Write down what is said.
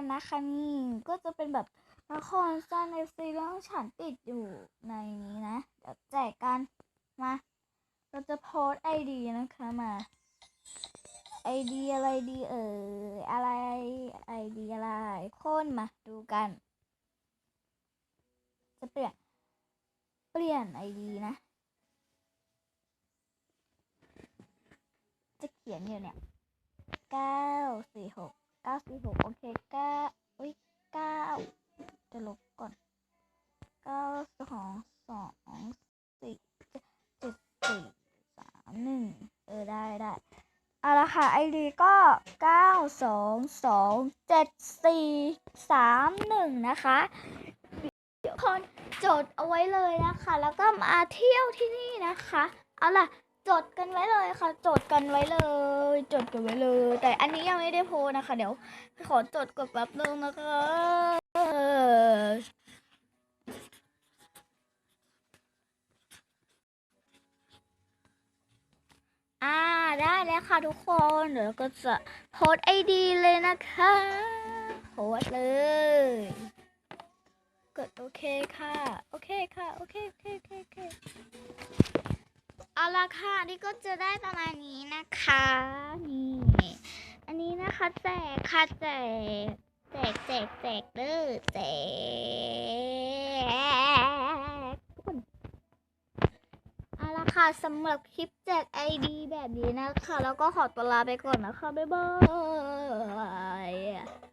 กันนะคะนี่ก็จะเป็นแบบละครสั้นในซีรีส์ฉันติดอยู่ในนี้นะเดี๋ยวแจกกันมา เราจะโพสไอดีนะคะมาไอดีอะไรดีเอ่ยอะไรไอดีอะไรโค้นมาดูกัน จะเปลี่ยนเปลี่ยนไอดีนะ จะเขียนอยู่เนี่ยเก้าสี่หก เก้าสี่หกโอเคเก้าอุ้ยเก้าจะลบก่อนเก้าสองสองสี่เจ็ดสี่สามหนึ่งเออได้ได้เอาละค่ะไอดีก็เก้าสองสองเจ็ดสี่สามหนึ่งนะคะเดี๋ยวคนจดเอาไว้เลยนะคะ แล้วก็มาเที่ยวที่นี่นะคะ เอาล่ะ จดกันไว้เลยค่ะ จดกันไว้เลย จดกันไว้เลย แต่อันนี้ยังไม่ได้โพนะคะ เดี๋ยวขอจดกดแป๊บนึงนะคะอ่าได้แล้วค่ะทุกคนเดี๋ยวก็จะโพสไอดีเลยนะคะโพสเลย กดโอเคค่ะ โอเคค่ะ โอเคโอเคโอเค ละค่ะนี่ก็จะได้ประมาณนี้นะคะนี่อันนี้นะคะแจกค่ะแจกแจกแจกแจกเด้อแจกปุ่นเอาละค่ะสำหรับคลิปแจกไอดีแบบนี้นะคะ แล้วก็ขอตัวลาไปก่อนนะคะ บ๊ายบาย